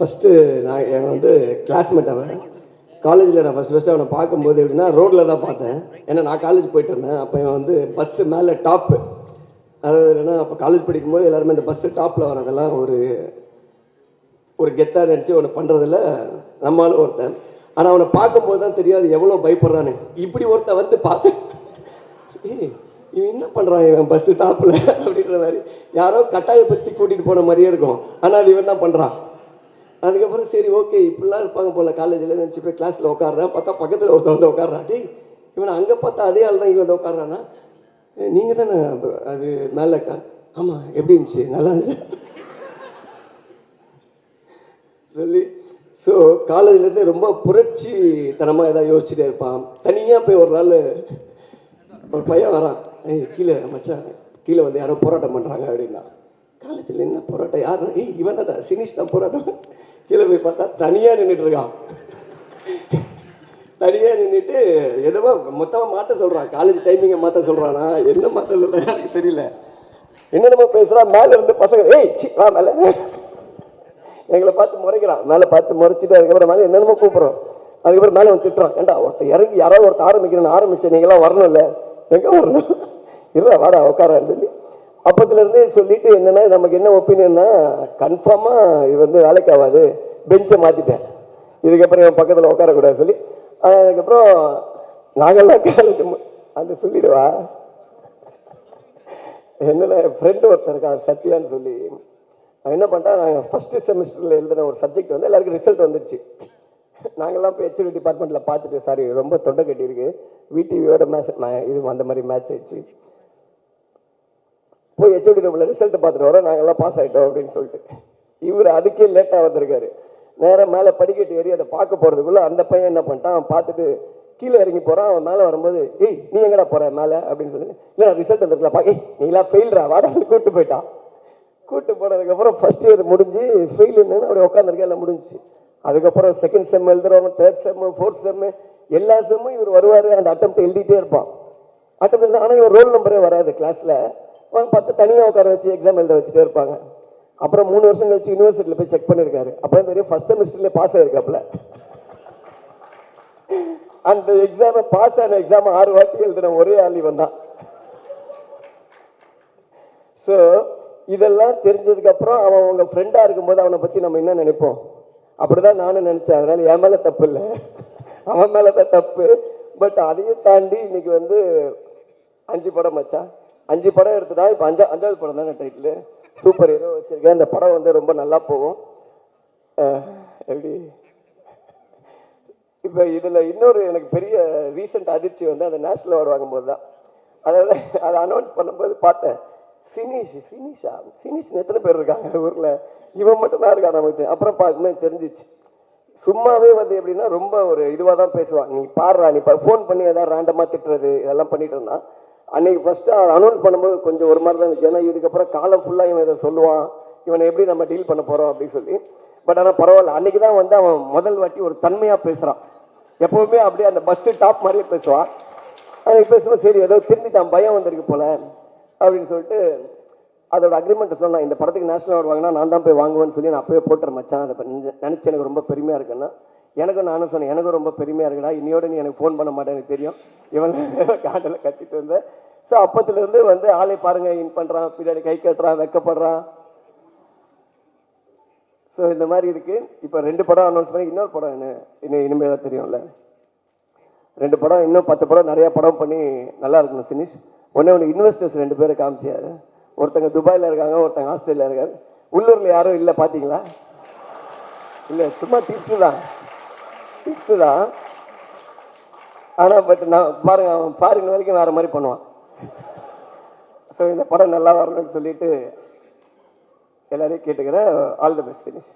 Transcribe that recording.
First நான் என் வந்து classmate அவன். காலேஜில் நான் ஃபஸ்ட் ஃபஸ்ட்டு அவனை பார்க்கும்போது எப்படின்னா ரோட்டில் தான் பார்த்தேன். ஏன்னா நான் காலேஜ் போயிட்டு இருந்தேன். அப்போ இவன் வந்து பஸ்ஸு மேலே டாப்பு அதாவது என்னன்னா அப்போ காலேஜ் படிக்கும்போது எல்லாருமே இந்த பஸ்ஸு டாப்பில் வரதெல்லாம் ஒரு ஒரு கெத்தாக நினச்சி ஒன்று பண்ணுறதில்ல நம்மளும் ஒருத்தன். ஆனால் அவனை பார்க்கும்போது தான் தெரியும் அது எவ்வளோ பயப்படுறான்னு. இப்படி ஒருத்தன் வந்து பார்த்தேன். ஏய் இவன் என்ன பண்ணுறான் இவன் பஸ்ஸு டாப்பில் அப்படின்ற மாதிரி. யாரோ கட்டாயப்படுத்தி கூட்டிகிட்டு போன மாதிரியே இருக்கும். ஆனால் அது இவன் தான் பண்ணுறான் அதுக்கப்புறம் சரி ஓகே இப்படிலாம் இருப்பாங்க போல் காலேஜில் நினச்சி போய் கிளாஸில் உட்காடுறேன் பார்த்தா பக்கத்தில் ஒருத்தர் வந்து உட்காடுறான் டேய் இவனை அங்கே பார்த்தா அதே ஆள் தான் இவன் வந்து உட்காடுறானா நீங்கள் தானே அது மேலே கா ஆமாம் எப்படி இருந்துச்சு? நல்லா இருந்துச்சு? சொல்லி ஸோ காலேஜ்லேருந்து ரொம்ப புரட்சி தனமாக ஏதாவது யோசிச்சுட்டே இருப்பான். தனியாக போய் ஒரு நாள் ஒரு பையன் வரான். ஏய் கீழே மச்சான் கீழே வந்து யாரோ போராட்டம் பண்ணுறாங்க அப்படின்னா. காலேஜில் என்ன போராட்டம்? யார் ஏய் இவன் தான் சினிஷ் தான் போராட்டம். கீழே போய் பார்த்தா தனியாக நின்றுட்டு இருக்கான். தனியாக நின்றுட்டு எதுவோ மொத்தமாக மாற்ற சொல்கிறான் காலேஜ் டைமிங்கை மாற்ற சொல்கிறானா என்ன மாற்ற சொல்கிறா எனக்கு தெரியல. என்னென்னமோ பேசுகிறான் மேலே இருந்து பசங்க ஏய் சி வா மேலே. எங்களை பார்த்து முறைக்கிறான். மேலே பார்த்து முறைச்சிட்டு அதுக்கப்புறம் மேலே என்னென்னமோ கூப்பிட்றோம். அதுக்கப்புறம் மேலே வந்து திட்டுறான். ஏண்டா ஒருத்தர் இறங்கி யாராவது ஒருத்தர் ஆரம்பிக்கணும்னு ஆரம்பிச்சேன் நீங்களாம் வரணும்ல? எங்கே வரணும்? இல்லை வாடா உட்காரான்னு சொல்லி. அப்பத்துலேருந்தே சொல்லிட்டு என்னென்னா நமக்கு என்ன ஒப்பீனியன்னா கன்ஃபார்மாக இது வந்து வேலைக்கு ஆகாது. பெஞ்சை மாற்றிட்டேன் இதுக்கப்புறம் என் பக்கத்தில் உட்காரக்கூடாது சொல்லி அதுக்கப்புறம் நாங்கள்லாம் காலேஜ் அந்த சொல்லிடுவா. என்னென்ன ஃப்ரெண்டு ஒருத்தர் இருக்கான் சத்யான்னு சொல்லி. அவன் என்ன பண்ணிட்டா நாங்கள் ஃபஸ்ட்டு செமஸ்டரில் எழுதின ஒரு சப்ஜெக்ட் வந்து எல்லாருக்கும் ரிசல்ட் வந்துடுச்சு நாங்கள்லாம் இப்போ ஹெச்ஓடி டிபார்ட்மெண்ட்டில் பார்த்துட்டு சாரி ரொம்ப தொண்டை கட்டியிருக்கு விடிவியோட மேட்ச் இது அந்த மாதிரி மேட்ச் ஆயிடுச்சு. போய் ஹெச்ஓடி ரூமில் ரிசல்ட் பார்த்துட்டு வரோம். நாங்கள்லாம் பாஸ் ஆகிட்டோம் அப்படின்னு சொல்லிட்டு. இவர் அதுக்கே லேட்டாக வந்திருக்காரு. நேராக மேலே படிக்கட்டு ஏறி அதை பார்க்க போகிறதுக்குள்ளே அந்த பையன் என்ன பண்ணிட்டான்? பார்த்துட்டு கீழே இறங்கி போகிறான் அவன் மேலே வரும்போது ஏய் நீ எங்கடா போகிற மேலே? அப்படின்னு சொல்லி இல்லை ரிசல்ட் வந்துருக்கலாம் பா ஏய் நீங்களா ஃபெயில்ரா வாடான்னு கூப்பிட்டு போயிட்டான் கூட்டு போனதுக்கப்புறம் ஃபர்ஸ்ட் இயர் முடிஞ்சு ஃபெயிலுன்னு அப்படியே உட்காந்துருக்கேன் எல்லாம் முடிஞ்சுச்சு. அதுக்கப்புறம் செகண்ட் செம் எழுதுறவங்க தேர்ட் செம்மு ஃபோர்த் செம்மு எல்லா செம்மும் இவர் வருவார். அந்த அட்டம் எழுதிட்டே இருப்பான். அட்டம் எழுத ஆனால் இவர் ரோல் நம்பரே வராது கிளாஸில் பத்து தனியாக உட்கார வச்சு எக்ஸாம் எழுத வச்சுட்டே இருப்பாங்க. அப்புறம் மூணு வருஷம் கழிச்சு யூனிவர்சிட்டியில் போய் செக் பண்ணியிருக்காரு அப்போ தான் தெரியும் ஃபஸ்ட் செமஸ்டர்லேயே பாஸ் ஆயிருக்காப்புல. அந்த எக்ஸாமை பாஸ் ஆன எக்ஸாம் ஆறு வாட்டி எழுதின ஒரே ஆள் இவன் தான். ஸோ இதெல்லாம் தெரிஞ்சதுக்கப்புறம் அவன் உங்கள் ஃப்ரெண்டாக இருக்கும்போது அவனை பற்றி நம்ம என்ன நினைப்போம்? அப்படி தான் நானும் நினச்சேன். அதனால் என் மேலே தப்பு இல்லை. அவன் மேலே தான் தப்பு. பட் அதையும் தாண்டி இன்னைக்கு வந்து அஞ்சு படம் வச்சா அஞ்சு படம் எடுத்துட்டா இப்போ அஞ்சா அஞ்சாவது படம் தானே டைட்டில் சூப்பர் ஹீரோ வச்சுருக்கேன். இந்த படம் வந்து ரொம்ப நல்லா போகும். எப்படி? இப்போ இதில் இன்னொரு எனக்கு பெரிய ரீசெண்ட் அதிர்ச்சி வந்து அந்த நேஷனல் அவார்டு வாங்கும்போது தான். அதாவது அதை அனௌன்ஸ் பண்ணும்போது பார்த்தேன். சினிஷ் சினிஷா? சினிஷ் எத்தனை பேர் இருக்காங்க ஊரில்? இவன் மட்டும்தான் இருக்கான் நமக்கு அப்புறம் பார்க்கும்போது தெரிஞ்சிச்சு. சும்மாவே வந்து எப்படின்னா ரொம்ப ஒரு இதுவாக தான் பேசுவான். நீ பாடுறா நீ ஃபோன் பண்ணி ஏதாவது ரேண்டமாக திட்டுறது இதெல்லாம் பண்ணிட்டு இருந்தான். அன்னைக்கு ஃபஸ்ட்டு அனௌன்ஸ் பண்ணும்போது கொஞ்சம் ஒரு மாதிரி தான் இருந்துச்சு. ஏன்னா இதுக்கப்புறம் காலம் ஃபுல்லாக இவன் இதை சொல்லுவான். இவனை எப்படி நம்ம டீல் பண்ண போகிறோம் அப்படின்னு சொல்லி. பட் ஆனால் பரவாயில்ல. அன்னைக்கு தான் வந்து அவன் முதல் வாட்டி ஒரு தன்மையாக பேசுகிறான் எப்போவுமே அப்படியே அந்த பஸ்ஸு டாப் மாதிரியே பேசுவான். அன்றைக்கி பேசும்போது சரி ஏதோ திருந்திட்டான் பயம் வந்திருக்கு போல அப்படின்னு சொல்லிட்டு அதோட அக்ரிமெண்ட்டை சொன்னான். இந்த படத்துக்கு நேஷனல் அவார்டு வாங்கினா நான் தான் போய் வாங்குவேன்னு சொல்லி நான் அப்போயே போட்டுற மச்சான். அதை நினச்சி எனக்கு ரொம்ப பெருமையாக இருக்குன்னா எனக்கும் நானும் சொன்னேன் எனக்கும் ரொம்ப பெருமையாக இருக்குடா இன்னையோட நீ எனக்கு ஃபோன் பண்ண மாட்டேன் எனக்கு தெரியும். இவன் காட்டில் கத்திட்டு இருந்தேன் ஸோ அப்பத்துலேருந்து வந்து ஆளை பாருங்கள் இன் பண்ணுறான் பின்னாடி கை கட்டுறான் வெக்கப்படுறான். ஸோ இந்த மாதிரி இருக்குது இப்போ ரெண்டு படம் அனௌன்ஸ் பண்ணி இன்னொரு படம் என்ன? இன்னும் இனிமேல் தான் தெரியும்ல. ரெண்டு படம் இன்னும் பத்து படம் நிறைய படம் பண்ணி நல்லா இருக்கணும் சினிஷ். ஒன்று ஒன்று இன்வெஸ்டர்ஸ் ரெண்டு பேரை காமிச்சியார் ஒருத்தங்க துபாயில் இருக்காங்க ஒருத்தங்க ஆஸ்திரேலியா இருக்காரு. உள்ளூரில் யாரும் இல்லை பார்த்தீங்களா இல்லை சும்மா டிப்ஸு தான். பிக்ஸு தான் ஆனால் பட் நான் பாருங்க அவன் ஃபாரின் வரைக்கும் வேறு மாதிரி பண்ணுவான். ஸோ இந்த படம் நல்லா வரணும்னு சொல்லிட்டு எல்லாரையும் கேட்டுக்கிறேன். All the best Dinesh